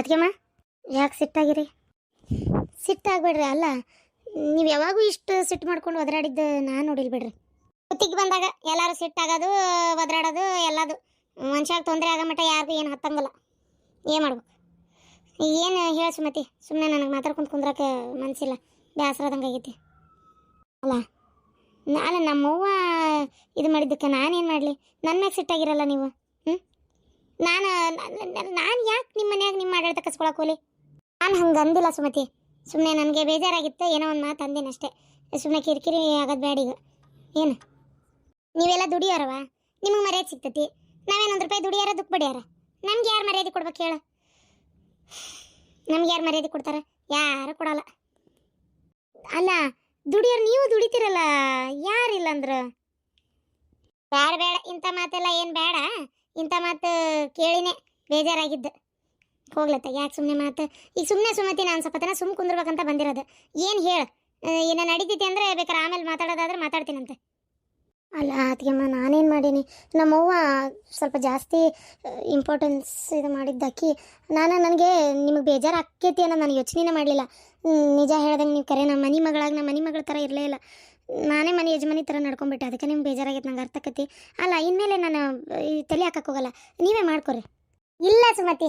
ಅದಕ್ಕೆಮ್ಮ ಯಾಕೆ ಸಿಟ್ಟಾಗಿರಿ ಸಿಟ್ಟಾಗಬೇಡ್ರಿ ಅಲ್ಲ, ನೀವು ಯಾವಾಗೂ ಇಷ್ಟು ಸಿಟ್ಟು ಮಾಡ್ಕೊಂಡು ಒದರಾಡಿದ್ದು ನಾನು ನೋಡಿಲ್ ಬಿಡ್ರಿ. ಕುತ್ತಿಗೆ ಬಂದಾಗ ಎಲ್ಲರೂ ಸಿಟ್ಟಾಗೋದು ಒದರಾಡೋದು, ಎಲ್ಲದು. ಮನುಷ್ಯಾಗ ತೊಂದರೆ ಆಗೋ ಮಟ್ಟ ಯಾರಿಗೂ ಏನು ಹತ್ತಂಗಲ್ಲ. ಏನು ಮಾಡ್ಬೇಕು? ಏನು ಹೇಳಿ ಸುಮತಿ ಸುಮ್ಮನೆ ನನಗೆ ಮಾತಾಡ್ಕೊಂಡು ಕುಂದ್ರಕ್ಕೆ ಮನಸ್ಸಿಲ್ಲ ಬೇಸರದಂಗೆ ಆಗೈತಿ. ಅಲ್ಲ, ನಾನು ನಮ್ಮವ್ವ ಇದು ಮಾಡಿದ್ದಕ್ಕೆ ನಾನೇನು ಮಾಡಲಿ? ನನ್ನ ಸಿಟ್ಟಾಗಿರಲ್ಲ ನೀವು ಹ್ಞೂ ನಾನು ನಾನು ಯಾಕೆ ನಿಮ್ಮ ಕಸ್ಕೊಳಕ್ ಹೋಲಿ ನಾನು ಹಂಗೆ ಅಂದಿಲ್ಲ ಸುಮತಿ. ಸುಮ್ಮನೆ ನನಗೆ ಬೇಜಾರಾಗಿತ್ತು, ಏನೋ ಒಂದು ಮಾತು ಅಂದಿನ ಅಷ್ಟೇ. ಸುಮ್ಮನೆ ಕಿರಿಕಿರಿ ಆಗೋದು ಬೇಡ ಈಗ. ಏನು? ನೀವೆಲ್ಲ ದುಡಿಯೋರವ? ನಿಮಗೆ ಮರ್ಯಾದೆ ಸಿಗ್ತತಿ. ನಾವೇನು ಒಂದು ರೂಪಾಯಿ ದುಡಿಯಾರ ದುಃಖ ಬಡಿಯಾರ? ನಮ್ಗೆ ಯಾರು ಮರ್ಯಾದೆ ಕೊಡ್ಬೇಕು ಹೇಳು ನಮ್ಗೆ ಯಾರು ಮರ್ಯಾದೆ ಕೊಡ್ತಾರ? ಯಾರು ಕೊಡಲ್ಲ. ಅಲ್ಲ, ದುಡಿಯೋರು ನೀವು ದುಡಿತೀರಲ್ಲ ಯಾರಿಲ್ಲ ಅಂದ್ರೆ ಬೇಡ ಬೇಡ ಇಂಥ ಮಾತೆಲ್ಲ ಏನು ಬೇಡ ಇಂಥ ಮಾತು ಕೇಳಿನೇ ಬೇಜಾರಾಗಿದ್ದು. ಹೋಗ್ಲತ್ತ ಯಾಕೆ ಸುಮ್ಮನೆ ಮಾತು? ಈಗ ಸುಮ್ಮನೆ ಸುಮ್ಮತಿ ನಾನು ಸ್ವಲ್ಪ ತನ ಸುಮ್ಮ ಕುಂದ್ರಬೇಕಂತ ಬಂದಿರೋದು. ಏನು ಹೇಳು? ಏನ ನಡೀತೈತಿ ಅಂದರೆ ಬೇಕಾದ್ರೆ ಆಮೇಲೆ ಮಾತಾಡೋದಾದ್ರೆ ಮಾತಾಡ್ತೀನಂತೆ. ಅಲ್ಲ ಅದಕ್ಕೆಮ್ಮ ನಾನೇನು ಮಾಡೀನಿ? ನಮ್ಮವ್ವ ಸ್ವಲ್ಪ ಜಾಸ್ತಿ ಇಂಪಾರ್ಟೆನ್ಸ್ ಇದು ಮಾಡಿದ್ದಕ್ಕಿ ನಾನು ನನಗೆ ನಿಮಗೆ ಬೇಜಾರು ಆಕೈತಿ ಅನ್ನೋ ನಾನು ಯೋಚನೆನೇ ಮಾಡಲಿಲ್ಲ. ನಿಜ ಹೇಳ್ದಂಗೆ ನೀವು ಕರೆ ನಮ್ಮ ಮನೆ ಮಗಳಾಗ ನಮ್ಮ ಮನೆ ಮಗಳ ಥರ ಇರಲೇ ಇಲ್ಲ. ನಾನೇ ಮನೆ ಯಜಮಾನಿ ಥರ ನಡ್ಕೊಂಡ್ಬಿಟ್ಟೆ ಅದಕ್ಕೆ ನಿಮ್ಗೆ ಬೇಜಾರಾಗೈತೆ ನಂಗೆ ಅರ್ಥಕತಿ ಅಲ್ಲ ಇನ್ಮೇಲೆ ನಾನು ತಲೆ ಹಾಕಕ್ಕೆ ಹೋಗಲ್ಲ. ನೀವೇ ಮಾಡ್ಕೊರಿ. ಇಲ್ಲ ಸುಮತಿ.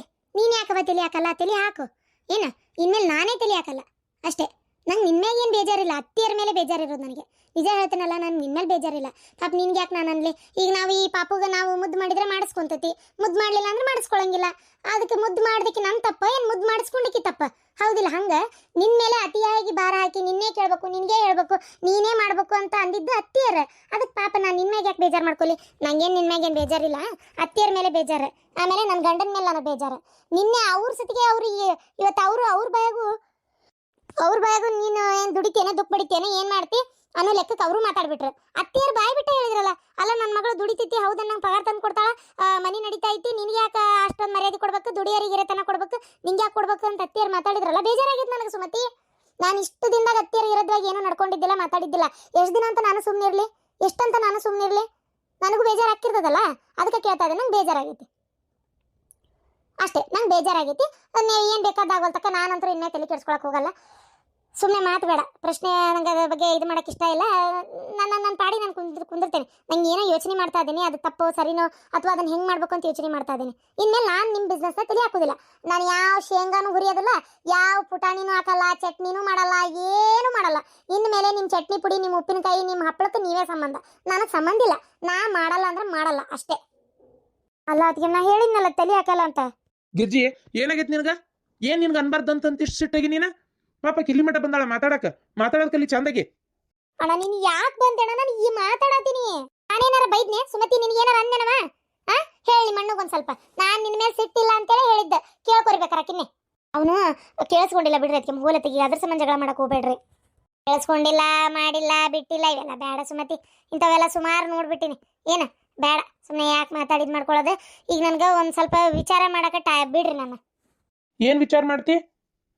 ಯಾಕವ ತಲೆ ಹಾಕಲ್ಲ ತಲೆ ಹಾಕು ಏನು ಇನ್ಮೇಲೆ ನಾನೇ ತಲೆ ಹಾಕಲ್ಲ ಅಷ್ಟೇ ನಂಗೆ ನಿನ್ಮೇಲೆ ಏನು ಬೇಜಾರಿಲ್ಲ ಅತ್ತಿಯರ ಮೇಲೆ ಬೇಜಾರಿರೋದು ನನಗೆ ನಿಜ ಹೇಳ್ತೀನಲ್ಲ ನಾನು ನಿನ್ಮೇಲೆ ಬೇಜಾರಿಲ್ಲ ಪಾಪ ನಿನ್ಗೆ ಯಾಕೆ ನಾನು ಅನ್ಲಿ ಈಗ ನಾವು ಈ ಪಾಪುಗೆ ನಾವು ಮುದ್ದು ಮಾಡಿದ್ರೆ ಮಾಡಿಸ್ಕೊಂತೈತಿ ಮುದ್ದು ಮಾಡಲಿಲ್ಲ ಅಂದ್ರೆ ಮಾಡಿಸ್ಕೊಳಂಗಿಲ್ಲ ಅದಕ್ಕೆ ಮುದ್ದು ಮಾಡೋದಕ್ಕೆ ನಮ್ಮ ತಪ್ಪ ಏನು ಮುದ್ದು ಮಾಡಿಸ್ಕೊಂಡಕ್ಕೆ ತಪ್ಪ ಹೌದಿಲ್ಲ ಹಂಗೆ ನಿನ್ನ ಮೇಲೆ ಅತಿಯಾಗಿ ಭಾರ ಹಾಕಿ ನಿನ್ನೇ ಕೇಳಬೇಕು ನಿನಗೆ ಹೇಳ್ಬೇಕು ನೀನೇ ಮಾಡಬೇಕು ಅಂತ ಅಂದಿದ್ದು ಅತ್ತಿಯರ ಅದಕ್ಕೆ ಪಾಪ ನಾನು ನಿನ್ನ ಮ್ಯಾಗ ಯಾಕೆ ಬೇಜಾರು ಮಾಡ್ಕೊಳ್ಳಿ ನಂಗೇನು ನಿನ್ನ ಮ್ಯಾಗೇನು ಬೇಜಾರಿಲ್ಲ ಅತ್ತಿಯರ ಮೇಲೆ ಬೇಜಾರು ಆಮೇಲೆ ನನ್ನ ಗಂಡನ ಮೇಲೆ ನನಗೆ ಬೇಜಾರು ನಿನ್ನೆ ಅವ್ರ ಸತಿಗೆ ಅವ್ರಿಗೆ ಇವತ್ತು ಅವರು ಅವ್ರ ಬಾಯಾಗೂ ಅವ್ರ ಬಾಯಾಗೂ ನೀನು ಏನು ದುಡಿತೇನೆ ದುಃಖ ಬಡಿತೇನೆ, ಏನು ಮಾಡ್ತಿ? ಅನ್ನೋ ಲೆಕ್ಕಕ್ಕೆ ಅವರು ಮಾತಾಡ್ಬಿಟ್ರು. ಅತ್ತಿಯರ್ ಬಾಯ್ ಬಿಟ್ಟೆ ಹೇಳಿದ್ರಲ್ಲ, ಅಲ್ಲ ನನ್ನ ಮಗಳು ದುಡಿತೈತಿ, ಹೌದಾ ನಂಗೆ ಪಗಾರ ತಂದು ಕೊಡ್ತಾಳ? ಮನೆ ನಡೀತಾ ಐತಿ, ನಿನ್ಗೆ ಯಾಕೆ ಅಷ್ಟೊಂದು ಮರ್ಯಾದೆ ಕೊಡ್ಬೇಕು, ದುಡಿಯರಿಗೆ ಇರತನ ಕೊಡ್ಬೇಕು, ನಿಂಗೆ ಯಾಕೆ ಕೊಡ್ಬೇಕು ಅಂತ ಅತ್ತಿಯರ್ ಮಾತಾಡಿದ್ರಲ್ಲ, ಬೇಜಾರಾಗಿತ್ತು ನನಗೆ ಸುಮತಿ. ನಾನು ಇಷ್ಟು ದಿನದಾಗ ಅತ್ತಿಯರ್ ಇರೋದ್ರಾಗ ಏನೂ ನಡ್ಕೊಂಡಿದ್ದಿಲ್ಲ, ಮಾತಾಡಿದ್ದಿಲ್ಲ. ಎಷ್ಟು ದಿನ ಅಂತ ನಾನು ಸುಮ್ಮನೆ ಇರಲಿ ಎಷ್ಟಂತ ನಾನು ಸುಮ್ಮನೆ ಇರಲಿ ನನಗೂ ಬೇಜಾರು ಆಗ್ತಿರ್ತದಲ್ಲ? ಅದಕ್ಕೆ ಕೇಳ್ತಾ ಇದ್ದೆ, ನಂಗೆ ಬೇಜಾರಾಗೈತಿ. ಅಷ್ಟೇ, ನಂಗೆ ಬೇಜಾರಾಗೈತಿ. ನೀವು ಏನು ಬೇಕಾದಾಗಲ್ ತಕ್ಕ ನಾನಂತೂ ಇನ್ನೇ ತಲೆ ಕೆಡ್ಸ್ಕೊಳಕ್ಕೆ ಹೋಗಲ್ಲ. ಸುಮ್ಮನೆ ಮಾತು ಬೇಡ. ಪ್ರಶ್ನೆ ನಂಗೆ ಅದ್ರ ಬಗ್ಗೆ ಇದು ಮಾಡೋಕೆ ಇಷ್ಟ ಇಲ್ಲ. ನಾನು ನನ್ನ ಪಾಡಿ ನಾನು ಕುಂದ್ರ ಕುಂದಿರ್ತೇನೆ. ನಂಗೆ ಏನೋ ಯೋಚನೆ ಮಾಡ್ತಾ ಇದ್ದೀನಿ. ಅದು ತಪ್ಪು, ಸರಿನೋ, ಅಥವಾ ಅದನ್ನು ಹೆಂಗೆ ಮಾಡಬೇಕು ಅಂತ ಯೋಚನೆ ಮಾಡ್ತಾ ಇದ್ದೀನಿ. ಇನ್ಮೇಲೆ ನಾನು ನಿಮ್ಮ ಬಿಸ್ನೆಸ್ನ ತಲೆ ಹಾಕೋದಿಲ್ಲ. ನಾನು ಯಾವ ಶೇಂಗಾನು ಹುರಿಯೋದಿಲ್ಲ, ಯಾವ ಪುಟಾಣಿನೂ ಹಾಕಲ್ಲ, ಚಟ್ನಿನೂ ಮಾಡಲ್ಲ, ಏನು ಮಾಡಲ್ಲ. ಇನ್ಮೇಲೆ ನಿಮ್ಮ ಚಟ್ನಿ ಪುಡಿ ನಿಮ್ಮ ಉಪ್ಪಿನಕಾಯಿ ನಿಮ್ಮ ಹಪ್ಪಳಕ್ಕೆ ನೀವೇ ಸಂಬಂಧ. ನನಗೆ ಸಂಬಂಧ ಇಲ್ಲ. ನಾ ಮಾಡಲ್ಲ ಅಂದ್ರೆ ಮಾಡಲ್ಲ, ಅಷ್ಟೇ. ಅಲ್ಲ ಅದಕ್ಕೆ ನಾ ಹೇಳಿದ್ನಲ್ಲ ತಲೆ ಹಾಕಲ್ಲ ಅಂತ. ಗಿರ್ಜಿ ಏನಾಗೈತಿ ನಿನಗ? ಏನ್ ನಿನ್ಗೆ ಅನ್ಬಾರ್ದಂತ ಇಷ್ಟು ಸಿಟ್ಟಾಗಿ ನೀನ? ಪಾಪ ಕಿಲಿ ಬಂದಾಳ ಮಾತಾಡಕ. ಮಾತಾಡೋದ್ ಕಲಿ ಚಂದಾಗಿ. ಅಣ್ಣ, ನೀನು ಯಾಕೆ ಅಣ್ಣ? ನಾನು ಈ ಮಾತಾಡತೀನಿ. ನಾನೇನಾರ ಬೈದ್ನೆ? ಸುಮತಿ, ನಿನಗೆ ಏನಾರ ಅಂದೆನವ ಹೇಳಿ, ಮಣ್ಣುಗೊಂದು ಸ್ವಲ್ಪ. ನಾನು ನಿನ್ನ ಮೇಲೆ ಸಿಟ್ಟಿಲ್ಲ ಅಂತೇಳಿ ಹೇಳಿದ್ದೆ. ಕೇಳ್ಕೊರ್ಬೇಕಾರ ಕಿನ್ನೆ ಅವನು ಕೇಳಿಸ್ಕೊಂಡಿಲ್ಲ ಬಿಡ್ರಿ ಅದಕ್ಕೆ ಮೂಲ ತೆಗಿ, ಅದ್ರ ಸಂಬಂಧ ಜಗಳ ಮಾಡಕ್ ಹೋಗ್ಬೇಡ್ರಿ. ಕೇಳಿಸ್ಕೊಂಡಿಲ್ಲ, ಮಾಡಿಲ್ಲ, ಬಿಟ್ಟಿಲ್ಲ, ಇವೆಲ್ಲ ಬೇಡ ಸುಮತಿ. ಇಂಥವೆಲ್ಲ ಸುಮಾರು ನೋಡ್ಬಿಟ್ಟಿನಿ. ಏನ? ಬೇಡ ಸುಮ್ಮನೆ ಯಾಕೆ ಮಾತಾಡಿದ್ ಮಾಡ್ಕೊಳ್ಳೋದು ಈಗ ನನ್ಗೆ ಒಂದು ಸ್ವಲ್ಪ ವಿಚಾರ ಮಾಡಕ್ಕೆ ಟೈ ಬಿಡ್ರಿ ನಾನು ಏನ್ ವಿಚಾರ ಮಾಡ್ತಿ?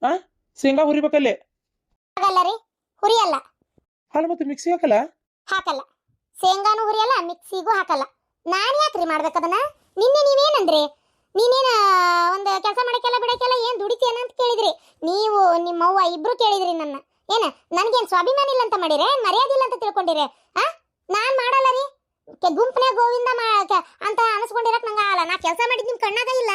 ಆ? ಶೇಂಗಾ ಹುರಿಬೇಕಲ್ಲೇ? ಆಗಲ್ಲ ರೀ ಹುರಿಯಲ್ಲ. ಹಾಲು ಮತ್ತೆ ಮಿಕ್ಸಿ ಹಾಕಲ್ಲ? ಹಾಕಲ್ಲ. ಶೇಂಗಾನು ಹುರಿಯಲ್ಲ ಮಿಕ್ಸಿಗೂ ಹಾಕಲ್ಲ. ನಾನು ಯಾಕ್ರಿ ಮಾಡ್ಬೇಕದನ್ನ ನಿನ್ನೆ ನೀವೇನಂದ್ರಿ? ನೀನೇನ ಒಂದು ಕೆಲಸ ಮಾಡಕ್ಕೆಲ್ಲ ಬಿಡಕ್ಕೆಲ್ಲ ಏನು ದುಡಿತೀಯನ ಅಂತ ಕೇಳಿದ್ರಿ. ನೀವು ನಿಮ್ಮವ್ವ ಇಬ್ರು ಕೇಳಿದ್ರಿ ನನ್ನ. ಏನ ನನಗೇನು ಸ್ವಾಭಿಮಾನ ಇಲ್ಲ ಅಂತ ಮಾಡಿರೇ ಮರ್ಯಾದಿಲ್ಲ ಅಂತ ತಿಳ್ಕೊಂಡಿರೇ? ಆ? ನಾನು ಮಾಡಲ್ಲ ರೀ. ಗುಂಪನೆ ಗೋವಿಂದ ಅಂತ ಅನಿಸ್ಕೊಂಡಿರಕ್ ನಂಗೆ ಆಗಲ್ಲ. ನಾ ಕೆಲಸ ಮಾಡಿದ್ ನಿಮ್ ಕಣ್ಣಾಗ ಇಲ್ಲ.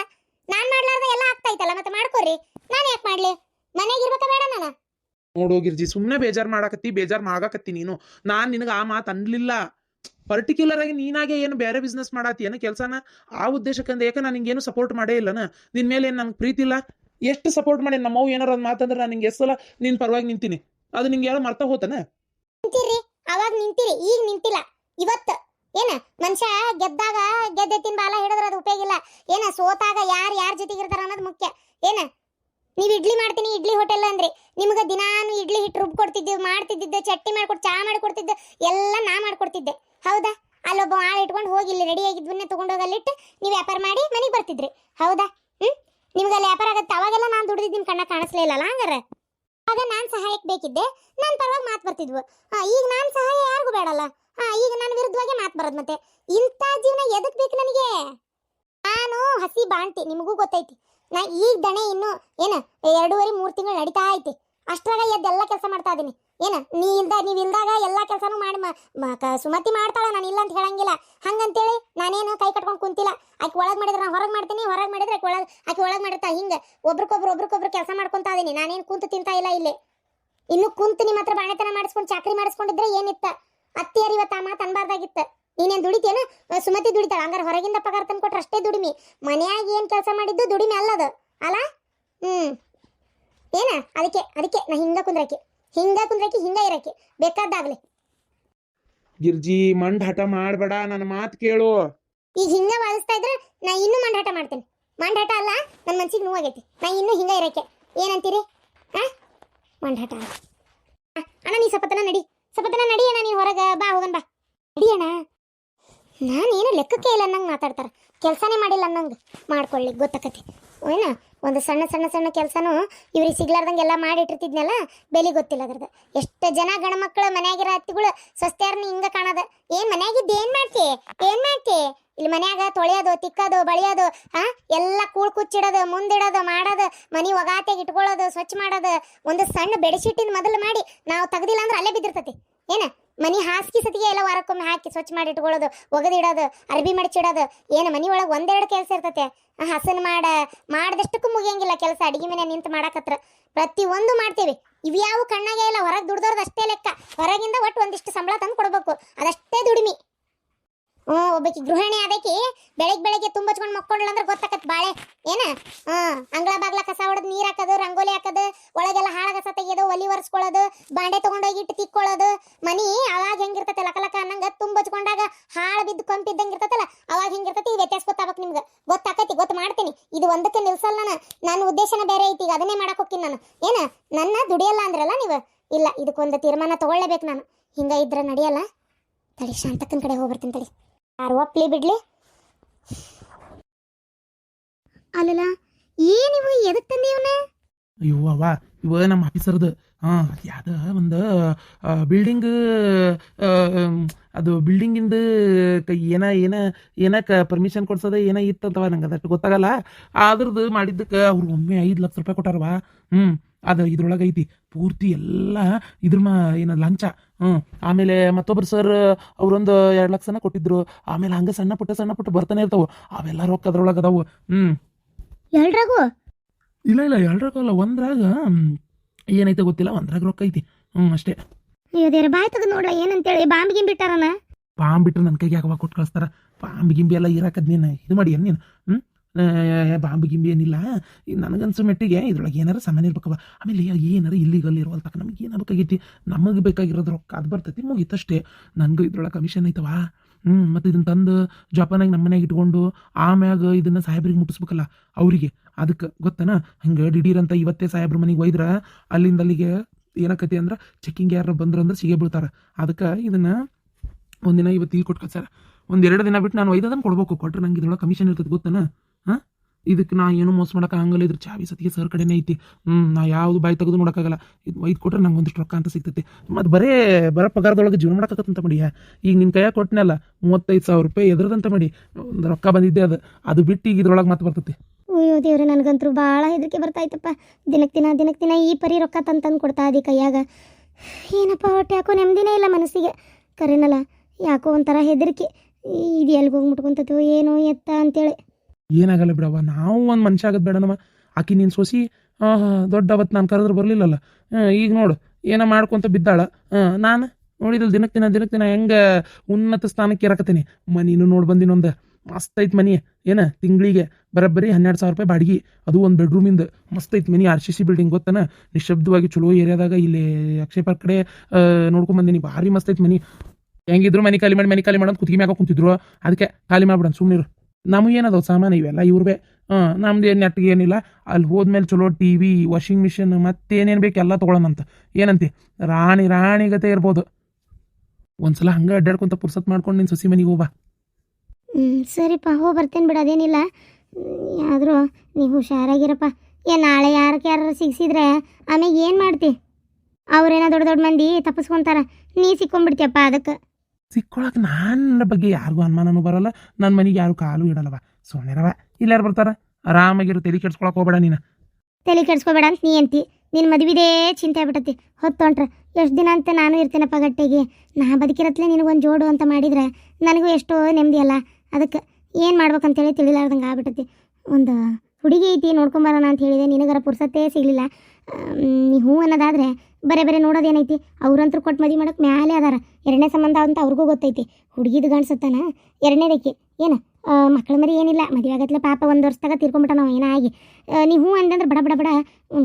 ನಾನ್ ಮಾಡ್ಲಾರ್ದ ಎಲ್ಲ ಆಗ್ತಾ ಇತ್ತಲ್ಲ ಮತ್ತೆ ಮಾಡ್ಕೊರಿ ನಾನು ಯಾಕೆ ಮಾಡ್ಲಿ? ಮನೆಗೆ ಇರ್ಬೇಕಾ ಬೇಡ ನಾನು. ನೋಡೋಗಿರ್ಜಿ ಸುಮ್ಮನೆ ಬೇಜಾರ್ ಮಾಡಾಕತ್ತಿ ಬೇಜಾರ್ ಮಾಡಾಕತ್ತಿ ನೀನು. ನಾನ್ ನಿನಗ ಆ ಮಾತು ಅನ್ಲಿಲ್ಲ. ಪರ್ಟಿಕ್ಯುಲರ್ ಆಗಿ ನೀನಾಗೆ ಏನು ಬೇರೆ ಬಿಸ್ನೆಸ್ ಮಾಡಾತಿ ಏನೋ ಕೆಲಸನ? ಆ ಉದ್ದೇಶಕ್ಕಂದ ಯಾಕೆ ನಾನು ನಿಂಗೇನು ಸಪೋರ್ಟ್ ಮಾಡೇ ಇಲ್ಲನ? ನಿನ್ ಮೇಲೆ ಏನು ನಂಗೆ ಪ್ರೀತಿ ಇಲ್ಲ? ಎಷ್ಟು ಸಪೋರ್ಟ್ ಮಾಡಿ ನಮ್ಮ ಅವ್ವ ಏನಾರ ಒಂದು ಮಾತಂದ್ರೆ ನಾನು ನಿಂಗೆ ಎಷ್ಟಲ್ಲ ಸಲ ನಿನ್ ಪರವಾಗಿ ನಿಂತೀನಿ. ಅದು ನಿಂಗೆ ಯಾರು ಮರ್ತಾ ಹೋತನ? ನಿಂತಿರ್ರಿ. ಅವಾಗ ನಿಂತಿರಿ ಈಗ ನಿಂತಿಲ್ಲ. ಇವತ್ತು. ಏನ ಮನುಷ್ಯ ಗೆದ್ದಾಗ ಗೆದ್ದೆತ್ತಿನ ಬಾಲ ಹಿಡಿದ್ರೆ ಅದು ಉಪಯೋಗ ಇಲ್ಲ. ಏನ ಸೋತಾಗ ಯಾರು ಯಾರ ಜೊತೆಗೆ ಇರ್ತಾರ ಅನ್ನೋದು ಮುಖ್ಯ. ಏನ ನೀವು ಇಡ್ಲಿ ಮಾಡ್ತೀನಿ ಇಡ್ಲಿ ಹೋಟೆಲ್ ಅಂದ್ರೆ. ನಿಮ್ಗೆ ದಿನಾನು ಇಡ್ಲಿ ಹಿಟ್ಟು ರುಬ್ ಕೊಡ್ತಿದ್ದೆ, ಮಾಡ್ತಿದ್ದಿದ್ದೆ, ಚಟ್ನಿ ಮಾಡ್ಕೊಟ್ಟು ಚಾ ಮಾಡ್ಕೊಡ್ತಿದ್ದೆ ಎಲ್ಲ ನಾ ಮಾಡ್ಕೊಡ್ತಿದ್ದೆ ಹೌದಾ? ಅಲ್ಲೊಬ್ಬ ಆಳು ಇಟ್ಕೊಂಡು ಹೋಗಿ ಇಲ್ಲಿ ರೆಡಿ ಆಗಿದ್ವನ್ನೇ ತಗೊಂಡೋಗಿ ಅಲ್ಲಿಟ್ಟು ನೀವು ವ್ಯಾಪಾರ ಮಾಡಿ ಮನೆಗೆ ಬರ್ತಿದ್ರಿ. ಹೌದಾ? ಹ್ಮ್? ನಿಮ್ಗೆ ಅಲ್ಲಿ ವ್ಯಾಪಾರ ಆಗತ್ತೆ. ಅವಾಗೆಲ್ಲ ನಾನು ದುಡಿದಿದ್ದು ನಿಮ್ಮ ಕಣ್ಣ ಕಾಣಿಸ್ಲೇ ಇಲ್ಲಲ್ಲ ಹಂಗಾರ? ಆಗ ನಾನು ಸಹಾಯಕ್ಕೆ ಬೇಕಿದ್ದೆ. ನನ್ನ ಪರವಾಗಿ ಮಾತು ಬರ್ತಿದ್ವು. ಈಗ ನಾನು ಸಹಾಯ ಯಾರಿಗೂ ಬೇಡಲ್ಲ? ಈಗ ನನ್ನ ವಿರುದ್ಧವಾಗಿ ಮಾತು ಬರೋದು ಮತ್ತೆ. ಇಂಥ ಜೀವನ ಎದಕ್ ಬೇಕು ನನಗೆ? ನಾನು ಹಸಿ ಬಾಣ್ತಿ, ನಿಮಗೂ ಗೊತ್ತೈತಿ. ನಾ ಈಗ ದಣೆ ಇನ್ನು, ಏನ, ಎರಡೂವರೆ, ಮೂರು ತಿಂಗಳು ನಡೀತಾ ಐತಿ. ಅಷ್ಟ್ರಾಗ ಎದ್ದೆಲ್ಲ ಕೆಲಸ ಮಾಡ್ತಾ ಇದೀನಿ. ಏನ, ನೀ ಇಲ್ದ ನೀವು ಇಲ್ದಾಗ ಎಲ್ಲ ಕೆಲಸನೂ ಮಾಡಿ ಸುಮತಿ ಮಾಡ್ತಾಳ, ನಾನು ಇಲ್ಲ ಅಂತ ಹೇಳಂಗಿಲ್ಲ. ಹಂಗಂತೇಳಿ ನಾನೇನು ಕೈ ಕಟ್ಕೊಂಡು ಕುಂತಿಲ್ಲ. ಆಕೆ ಒಳಗೆ ಮಾಡಿದ್ರೆ ನಾನು ಹೊರಗೆ ಮಾಡ್ತೀನಿ, ಹೊರಗೆ ಮಾಡಿದ್ರೆ ಆಕೆ ಒಳಗೆ ಆಕೆ ಒಳಗೆ ಮಾಡಿರ್ತಾ ಹಿಂಗ. ಒಬ್ರಿಗೊಬ್ರು ಒಬ್ರಿಗೊಬ್ರು ಕೆಲಸ ಮಾಡ್ಕೊತಾ ಇದೀನಿ. ನಾನೇನು ಕುಂತು ತಿಂತಾ ಇಲ್ಲ ಇಲ್ಲಿ. ಇನ್ನು ಕುಂತು ನಿಮ್ಮ ಹತ್ರ ಬಾಣೆತನ ಮಾಡಿಸ್ಕೊಂಡು, ಚಾಕ್ರಿ ಮಾಡಿಸ್ಕೊಂಡಿದ್ರೆ ಏನಿತ್ತ? ಅತ್ತಿಯರ್ ಇವತ್ತು ಆ ಮಾತು ಅನ್ಬಾರ್ದಾಗಿತ್ತು. ನೀನೇನ್ ದುಡಿತೇನ ಸುಮತಿ ದುಡಿತಾಳ. ಹಂಗಾರೆ ಹೊರಗಿಂದ ಪಗಾರ ತಂದು ಕೊಟ್ರೆ ಅಷ್ಟೇ ದುಡಿಮಿ. ಮನ್ಯಾಗ ಏನು ಕೆಲಸ ಮಾಡಿದ್ದು ದುಡಿಮೆ ಅಲ್ಲದು. ಅಲ್ಲ ಹ್ಮ್. ಏನ? ಅದಕ್ಕೆ ಅದಕ್ಕೆ ನಾ ಹಿಂಗ ಕುಂದ್ರಕ್ಕೆ. ಹಿಂಗ ಕುಂದ್ರಕ್ಕೆ ಹಿಂಗ ಇರಕ್ಕೆ. ಬೇಕಾದಾಗ್ಲಿ ಗಿರ್ಜಿ ಮಂಡ್ ಹಠ ಮಾಡಬೇಡ. ನನ್ನ ಮಾತು ಕೇಳು. ಈಗ ಹಿಂಗ ವಾದಿಸ್ತಾ ಇದ್ರೆ ನಾ ಇನ್ನೂ ಮಂಡಾಟ ಮಾಡ್ತೇನೆ. ಮಂಡಾಟ ಅಲ್ಲ ನನ್ನ ಮನ್ಸಿಗೆ ನೋವಾಗೈತಿ. ನಾ ಇನ್ನೂ ಹಿಂಗ ಇರಕ್ಕೆ. ಏನಂತೀರಿ? ಆ? ಮಂಡಾಟ ಹಠ ಅಣ್ಣ ನೀ ಸಪತನ ನಡಿ. ಸಪತನ ನಡಿ ಅಣ್ಣ ನೀ ಹೊರಗ, ಬಾ ಹೋಗನ್ ಬಾ. ನಡಿಯಣ ನಾನೇನು ಲೆಕ್ಕಕ್ಕೆ ಇಲ್ಲ ಅನ್ನಂಗೆ ಮಾತಾಡ್ತಾರ. ಕೆಲಸನೇ ಮಾಡಿಲ್ಲ ಅನ್ನಂಗೆ ಮಾಡ್ಕೊಳ್ಳಿ, ಗೊತ್ತಾಕತಿ. ಏನ, ಒಂದು ಸಣ್ಣ ಸಣ್ಣ ಸಣ್ಣ ಕೆಲಸನೂ ಇವ್ರಿಗೆ ಸಿಗ್ಲಾರ್ದಂಗೆ ಎಲ್ಲ ಮಾಡಿಟ್ಟಿರ್ತಿದ್ನಲ್ಲ, ಬೆಲೆ ಗೊತ್ತಿಲ್ಲ ಅದ್ರದ್ದು ಎಷ್ಟು ಜನ ಗಣಮಕ್ಳು ಮನ್ಯಾಗಿರೋ ಹತ್ತಿಗಳು ಸ್ವಸ್ತ್ಯಾರನ್ನ ಹಿಂಗೆ ಕಾಣೋದು. ಏನ್ ಮನ್ಯಾಗಿದ್ದು ಏನ್ ಮಾಡ್ತಿ? ಏನ್ ಮಾಡ್ತಿ? ಇಲ್ಲಿ ಮನ್ಯಾಗ ತೊಳೆಯೋದು, ತಿಕ್ಕೋದು, ಬಳಿಯೋದು, ಆ? ಎಲ್ಲ ಕೂಳ್ ಕುಚ್ಚಿಡೋದು, ಮುಂದಿಡೋದು, ಮಾಡೋದು, ಮನಿ ಒಗಾತೆಗೆ ಇಟ್ಕೊಳ್ಳೋದು, ಸ್ವಚ್ಛ ಮಾಡೋದು, ಒಂದು ಸಣ್ಣ ಬೆಡ್ಶೀಟಿನ ಮೊದಲು ಮಾಡಿ ನಾವು ತೆಗ್ದಿಲ್ಲ ಅಂದ್ರೆ ಅಲ್ಲೇ ಬಿದ್ದಿರ್ತತಿ. ಏನ? ಮನಿ ಹಾಸಿಗೆ ಸತಿಗೆ ಎಲ್ಲ ವಾರಕ್ಕೊಮ್ಮೆ ಹಾಕಿ ಸ್ವಚ್ಛ ಮಾಡಿ ಇಟ್ಕೊಳ್ಳೋದು, ಒಗದಿಡೋದು, ಅರ್ಬಿ ಮಡಚಿಡೋದು, ಏನು ಮನಿ ಒಳಗೆ ಒಂದೆರಡು ಕೆಲಸ ಇರ್ತತೆ. ಹಸನ್ ಮಾಡ, ಮಾಡಿದಷ್ಟಕ್ಕೂ ಮುಗಿಯಂಗಿಲ್ಲ ಕೆಲಸ, ಅಡಿಗೆ ಮನೆ ನಿಂತು ಮಾಡಾಕತ್ರ. ಪ್ರತಿ ಒಂದು ಮಾಡ್ತೀವಿ. ಇವ್ಯಾವು ಕಣ್ಣಾಗೆ ಇಲ್ಲ, ಹೊರಗೆ ದುಡ್ದೋರ್ದು ಅಷ್ಟೇ ಲೆಕ್ಕ. ಹೊರಗಿಂದ ಒಟ್ಟು ಒಂದಿಷ್ಟು ಸಂಬಳ ತಂದು ಕೊಡಬೇಕು ಅದಷ್ಟೇ ದುಡಿಮಿ. ಹ್ಞೂ, ಒಬ್ಬಾಕಿ ಗೃಹಿಣಿ ಅದಕ್ಕೆ ಬೆಳಗ್ಗೆ ಬೆಳಗ್ಗೆ ತುಂಬಚ್ಕೊಂಡು ಮಕ್ಕೊಂಡ್ಲ ಅಂದ್ರೆ ಗೊತ್ತಾಕತ್ ಬಾಳೆ. ಏನ? ಹ್ಮ್ ಅಂಗಳ ಬಾಗ್ಲ ಕಸ ಹೊಡೆದು ನೀರ್ ಹಾಕೋದು, ರಂಗೋಲಿ ಹಾಕೋದು, ಒಳಗೆಲ್ಲ ಹಾಳ ಕಸ ತೆಗಿಯೋದು, ಒಲಿ ಒರೆಸ್ಕೊಳ್ಳೋದು, ಬಾಂಡೆ ತಗೊಂಡೋಗಿ ಇಟ್ಟು ತಿಕ್ಕೊಳ್ಳೋದು. ಮನಿ ಅವಾಗ ಹೆಂಗಿರ್ತತೆ ಲಕ ಲಕ ಅನ್ನಂಗ ತುಂಬಚ್ಕೊಂಡಾಗ ಹಾಳು ಬಿದ್ದು ಕಂಪಿದ್ದಂಗೆ ಇರ್ತತಲ್ಲ, ಅವಾಗ ಹೆಂಗಿರ್ತತಿ ಈ ವ್ಯತ್ಯಾಸ ಗೊತ್ತಾಗಬೇಕು ನಿಮ್ಗೆ. ಗೊತ್ತಾಕತಿ, ಗೊತ್ತು ಮಾಡ್ತೀನಿ. ಇದು ಒಂದಕ್ಕೆ ನಿಲ್ಸಲ್ಲ ನಾನು. ನನ್ನ ಉದ್ದೇಶನ ಬೇರೆ ಐತಿ, ಈಗ ಅದನ್ನೇ ಮಾಡಕ್ ಹೋಗ್ತೀನಿ ನಾನು. ಏನ? ನನ್ನ ದುಡಿಯಲ್ಲ ಅಂದ್ರಲ್ಲ ನೀವು? ಇಲ್ಲ, ಇದಕ್ಕೊಂದು ತೀರ್ಮಾನ ತಗೊಳ್ಳೇಬೇಕು ನಾನು. ಹಿಂಗ ಇದ್ರೆ ನಡೆಯಲ್ಲ? ತಡಿ, ಶಾಂತಕ್ಕನ ಕಡೆ ಹೋಗ್ಬರ್ತೀನಿ ತಡಿ. ಯಾರು ಒಪ್ಲಿ ಬಿಡ್ಲಿ ಅಲ್ಲಲ್ಲ ಏನಿವು ಎದಕ್ ತಂದೀವನ ಅಯ್ಯೋ ಅವ್ವ ಇವ ನಮ್ಮ ಆಫೀಸರ್ದು ಹಾಂ ಅದು ಯಾವ್ದ ಒಂದು ಬಿಲ್ಡಿಂಗ್ ಅದು ಬಿಲ್ಡಿಂಗಿಂದ ಏನ ಏನ ಏನಕ್ಕೆ ಪರ್ಮಿಷನ್ ಕೊಡ್ಸೋದ ಏನ ಇತ್ತಂತವ ನಂಗೆ ಅದಷ್ಟು ಗೊತ್ತಾಗಲ್ಲ. ಅದ್ರದ್ದು ಮಾಡಿದ್ದಕ್ಕೆ ಅವ್ರು ಒಮ್ಮೆ ಐದು ಲಕ್ಷ ರೂಪಾಯಿ ಕೊಟ್ಟಾರವ ಹ್ಞೂ ಅದು ಇದ್ರೊಳಗೆ ಐತಿ ಪೂರ್ತಿ ಎಲ್ಲ ಇದ್ರ ಮಾ ಏನ ಲಂಚ. ಹ್ಞೂ ಆಮೇಲೆ ಮತ್ತೊಬ್ರು ಸರ್ ಅವರೊಂದು ಎರಡು ಲಕ್ಷನ ಕೊಟ್ಟಿದ್ರು. ಆಮೇಲೆ ಹಂಗೆ ಸಣ್ಣ ಪುಟ್ಟ ಸಣ್ಣ ಪುಟ್ಟ ಬರ್ತಾನೆ ಇರ್ತಾವೆ. ಅವೆಲ್ಲ ರೊಕ್ಕ ಅದ್ರೊಳಗೆ ಅದಾವು. ಹ್ಞೂ ಎರಡ್ರಾಗು ಇಲ್ಲ ಇಲ್ಲ ಎರಡರಕ್ಕಲ್ಲ ಒಂದ್ರಾಗ ಮ್, ಏನೈತೆ ಗೊತ್ತಿಲ್ಲ ಒಂದ್ರಾಗ ರೊಕ್ಕ ಐತಿ. ಹ್ಞೂ ಅಷ್ಟೇ. ದೇರ ಬಾಯ್ ತೆಗೆದು ನೋಡ್ಲ ಏನಂತೇಳಿ? ಬಾಂಬ್ ಗಿಂಬ್ ಬಿಟ್ಟಾರನ ಪಾಂಬ್ ಬಿಟ್ರೆ ನನ್ನ ಕೈಗೆ ಯಾಕವಾಗ ಕೊಟ್ಟು ಕಳಿಸ್ತಾರ? ಪಾಂಬ್ ಗಿಂಬಿ ಎಲ್ಲ ಇರಾಕದ್ ನೀನು ಇದು ಮಾಡಿ ಏನ್ ನೀನು. ಹ್ಞೂ ಬಾಂಬ್ ಗಿಂಬಿ ಏನಿಲ್ಲ. ನನಗನ್ಸೋ ಮೆಟ್ಟಿಗೆ ಇದ್ರೊಳಗೆ ಏನಾರ ಸಾಮಾನ್ಯ ಇರ್ಬೇಕವ ಆಮೇಲೆ ಏನಾರ ಇಲ್ಲಿಗಲ್ಲಿ ಇರುವಲ್ ತಕ್ಕ ನಮಗೆ ಏನಾಗಬೇಕಾಗೈತಿ ನಮಗೆ ಬೇಕಾಗಿರೋದು ರೊಕ್ಕ. ಅದು ಬರ್ತೈತಿ, ಮುಗಿತಷ್ಟೇ. ನನಗೂ ಇದ್ರೊಳಗೆ ಕಮಿಷನ್ ಐತವ ಹ್ಞೂ ಮತ್ತು ಇದನ್ನ ತಂದು ಜೋಪಾನಾಗಿ ನಮ್ಮ ಮನೆಯಾಗ ಇಟ್ಕೊಂಡು ಆಮ್ಯಾಗ ಇದನ್ನು ಸಾಹೇಬ್ರಿಗೆ ಮುಟ್ಟಿಸ್ಬೇಕಲ್ಲ ಅವರಿಗೆ. ಅದಕ್ಕೆ ಗೊತ್ತನ? ಹಂಗೆ ದಿಢೀರಂತ ಇವತ್ತೇ ಸಾಹೇಬ್ರ ಮನೆಗೆ ಒಯ್ದ್ರೆ, ಅಲ್ಲಿಂದ ಅಲ್ಲಿಗೆ ಏನಕ್ಕತಿ ಅಂದ್ರೆ ಚೆಕ್ಕಿಂಗ್ ಯಾರು ಬಂದ್ರು ಅಂದ್ರೆ ಸಿಗೇ ಬೀಳ್ತಾರೆ. ಅದಕ್ಕೆ ಇದನ್ನು ಒಂದಿನ ಇವತ್ತು ಇಲ್ಲಿ ಕೊಟ್ಟು ಒಂದು ಎರಡು ದಿನ ಬಿಟ್ಟು ನಾನು ಒಯ್ದದನ್ನು ಕೊಡ್ಬೇಕು. ಕೊಟ್ಟರೆ ನಂಗೆ ಇದ್ರೊಳಗೆ ಕಮಿಷನ್ ಇರ್ತದೆ ಗೊತ್ತನ? ಇದಕ್ಕೆ ನಾ ಏನು ಮೋಸ ಮಾಡಕ್ಕೆ ಹಂಗಲ್ಲ ಇದ್ರ ಚಾವಿ ಸತಿಗೆ ಸರ್ ಕಡೆನೇ ಐತಿ. ಹ್ಞೂ ನಾ ಯಾವುದು ಬಾಯಿ ತೆಗೆದು ನೋಡೋಕ್ಕಾಗಲ್ಲ. ಇದು ಒಯ್ದು ಕೊಟ್ರೆ ನಂಗೆ ಒಂದಿಷ್ಟು ರೊಕ್ಕ ಅಂತ ಸಿಗ್ತೈತಿ. ಮತ್ತು ಬರೇ, ಬರೋ ಪಗಾರದೊಳಗೆ ಜೀವನ ಮಾಡಕ್ಕಂತ ಮಾಡಿ ಈಗ ನಿನ್ನ ಕೈಯಾಗ ಕೊಟ್ಟನಲ್ಲ ಮೂವತ್ತೈದು ಸಾವಿರ ರೂಪಾಯಿ ಎದ್ರದಂತ ಮಾಡಿ. ಒಂದು ರೊಕ್ಕ ಬಂದಿದ್ದೆ ಅದು. ಅದು ಬಿಟ್ಟು ಈಗ ಇದ್ರೊಳಗೆ ಮತ್ತೆ ಬರ್ತೈತಿ. ಅಯ್ಯೋ ದೇವ್ರೆ, ನನಗಂತೂ ಭಾಳ ಹೆದರಿಕೆ ಬರ್ತಾಯ್ತಪ್ಪ ದಿನಕ್ಕೆ ದಿನ ದಿನಕ್ಕೆ ದಿನ ಈ ಪರಿ ರೊಕ್ಕ ತಂದು ಕೊಡ್ತಾ ಇದೆ ಕೈಯಾಗ. ಏನಪ್ಪ ಹೊಟ್ಟೆ, ಯಾಕೋ ನೆಮ್ಮದಿನೇ ಇಲ್ಲ ಮನಸ್ಸಿಗೆ. ಕರೆನಲ್ಲ, ಯಾಕೋ ಒಂಥರ ಹೆದರಿಕೆ. ಇದು ಹೋಗಿ ಮುಟ್ಕೊಂತತೋ ಏನೋ ಎತ್ತ ಅಂತೇಳಿ. ಏನಾಗಲ್ಲ ಬಿಡವ್ವ, ನಾವು ಒಂದು ಮನುಷ್ಯ ಆಗೋದು ಬೇಡ ನಮ್ಮ. ಆಕಿ ನೀನು ಸೊಸಿ ದೊಡ್ಡ ಅವತ್ತು ನಾನು ಕರೆದ್ರೆ ಬರಲಿಲ್ಲಲ್ಲ. ಈಗ ನೋಡು, ಏನ ಮಾಡ್ಕೊಂತ ಬಿದ್ದಾಳ. ನಾನು ನೋಡಿದಲ್ ದಿನಕ್ಕೆ ದಿನ ದಿನಕ್ಕೆ ದಿನ ಹೆಂಗೆ ಉನ್ನತ ಸ್ಥಾನಕ್ಕೆ ಇರಕತ್ತೀನಿ ಮನಿನೂ ನೋಡಿ ಬಂದಿನೊಂದು ಮಸ್ತ್ ಐತೆ ಮನಿ. ಏನ, ತಿಂಗಳಿಗೆ ಬರೋಬ್ಬರಿ ಹನ್ನೆರಡು ಸಾವಿರ ರೂಪಾಯಿ ಬಾಡಿಗೆ. ಅದು ಒಂದು ಬೆಡ್ರೂಮಿಂದ ಮಸ್ತ್ ಐತೆ ಮನಿ. ಆರ್ ಸಿ ಸಿ ಬಿಲ್ಡಿಂಗ್ ಗೊತ್ತನ? ನಿಶಬ್ದವಾಗಿ ಚಲೋ ಏರಿಯಾದಾಗ ಇಲ್ಲಿ ಅಕ್ಷಯ ಪಾರ್ಕ್ ಕಡೆ ನೋಡ್ಕೊಂಡ್ ಬಂದೀನಿ. ಭಾರಿ ಮಸ್ತ್ ಐತೆ ಮನಿ. ಹೆಂಗಿದ್ರು ಮನಿ ಖಾಲಿ ಮಾಡಿ, ಮನಿ ಖಾಲಿ ಮಾಡೋದು ಕುತ್ತಿಗೆ ಮ್ಯಾಗ ಕುಂತಿದ್ರು. ಅದಕ್ಕೆ ಖಾಲಿ ಮಾಡ್ಬಿಡೋಣ ಸುಮ್ಮನಿರು ನಮಗೆ ಏನದಾವ ಸಾಮಾನು ಇವೆಲ್ಲ ಇವ್ರವೇ. ಹಾಂ ನಮ್ದು ಏನು ನೆಟ್ಗೆ ಏನಿಲ್ಲ. ಅಲ್ಲಿ ಹೋದ್ಮೇಲೆ ಚಲೋ ಟಿ ವಿ ವಾಷಿಂಗ್ ಮಿಷಿನ್ ಮತ್ತೇನೇನು ಬೇಕು ಎಲ್ಲ ತೊಗೊಳೋಣಂತ. ಏನಂತಿ? ರಾಣಿ ರಾಣಿಗತೆ ಇರ್ಬೋದು. ಒಂದ್ಸಲ ಹಂಗೆ ಅಡ್ಡಾಡ್ಕೊಂತ ಪುರ್ಸತ್ ಮಾಡ್ಕೊಂಡು ನಿನ್ನ ಸುಸಿ ಮನೆಗೆ ಹೋಗ್ಬಾ. ಸರಿಪ್ಪ ಹೋಗಿ ಬರ್ತೇನೆ ಬಿಡ, ಅದೇನಿಲ್ಲ. ಆದರೂ ನೀವು ಹುಷಾರಾಗಿರಪ್ಪ. ಏ, ನಾಳೆ ಯಾರಕ್ಕೆ ಯಾರು ಸಿಗ್ಸಿದ್ರೆ ಆಮೇಲೆ ಏನು ಮಾಡ್ತಿ? ಅವ್ರೇನೋ ದೊಡ್ಡ ದೊಡ್ಡ ಮಂದಿ ತಪ್ಪಿಸ್ಕೊಂತಾರ. ನೀ ಸಿಕ್ಕೊಂಡ್ಬಿಡ್ತೀಯಪ್ಪ ಅದಕ್ಕೆ. ಸಿಕ್ಕೊಳಕ್ಕೆ ನನ್ನ ಬಗ್ಗೆ ಯಾರಿಗೂ ಅನುಮಾನನೂ ಬರಲ್ಲ. ನನ್ನ ಮನೆಗೆ ಯಾರು ಕಾಲು ಇಡಲ್ಲವ. ಸೋನೆರವ ಇಲ್ಲಾರು ಬರ್ತಾರ? ಆರಾಮಾಗಿರು ತಲೆ ಕೆಡ್ಸ್ಕೊಳಕ್ ಹೋಗ್ಬೇಡ ನೀನು. ತಲೆ ಕೆಡ್ಸ್ಕೊಬೇಡ ಅಂತ ನೀ ಅಂತಿ. ನಿನ್ನ ಮದುವೆದೇ ಚಿಂತೆ ಆಗ್ಬಿಟ್ಟತಿ ಹೊತ್ತೊಂಟ್ರೆ. ಎಷ್ಟು ದಿನ ಅಂತ ನಾನು ಇರ್ತೀನಪ್ಪ ಗಟ್ಟಿಗೆ. ನಾ ಬದುಕಿರತ್ಲೆ ನಿನಗೊಂದು ಜೋಡು ಅಂತ ಮಾಡಿದ್ರೆ ನನಗೂ ಎಷ್ಟೋ ನೆಮ್ಮದಿ ಅಲ್ಲ. ಅದಕ್ಕೆ ಏನು ಮಾಡ್ಬೇಕಂತೇಳಿ ತಿಳಿಲಾರ್ದಂಗೆ ಆಗ್ಬಿಟ್ಟತಿ ಒಂದು ಹುಡುಗಿ ಐತಿ ನೋಡ್ಕೊಂಬರೋಣ ಅಂತ ಹೇಳಿದೆ. ನಿನಗರ ಪುರ್ಸತ್ತೇ ಸಿಗಲಿಲ್ಲ. ನೀ ಹೂ ಅನ್ನೋದಾದ್ರೆ ಬರೇ ಬರೇ ನೋಡೋದೇನೈತಿ? ಅವ್ರಂತರು ಕೊಟ್ಟು ಮದುವೆ ಮಾಡೋಕೆ ಮ್ಯಾಲೆ ಅದಾರ. ಎರಡನೇ ಸಂಬಂಧ ಅಂತ ಅವ್ರಿಗೂ ಗೊತ್ತೈತಿ. ಹುಡುಗಿದು ಗಂಡ್ಸತ್ತಾನ? ಎರಡನೇದಕ್ಕೆ. ಏನು? ಮಕ್ಕಳ ಮರಿ ಏನಿಲ್ಲ. ಮದುವೆ ಆಗತ್ಲೆ ಪಾಪ ಒಂದು ವರ್ಷದಾಗ ತೀರ್ಕೊಂಬಿಟ್ಟ ನಾವು ಏನಾಗಿ ನೀವು ಹ್ಞೂ ಅಂದಂದ್ರೆ ಬಡ ಬಡ ಬಡ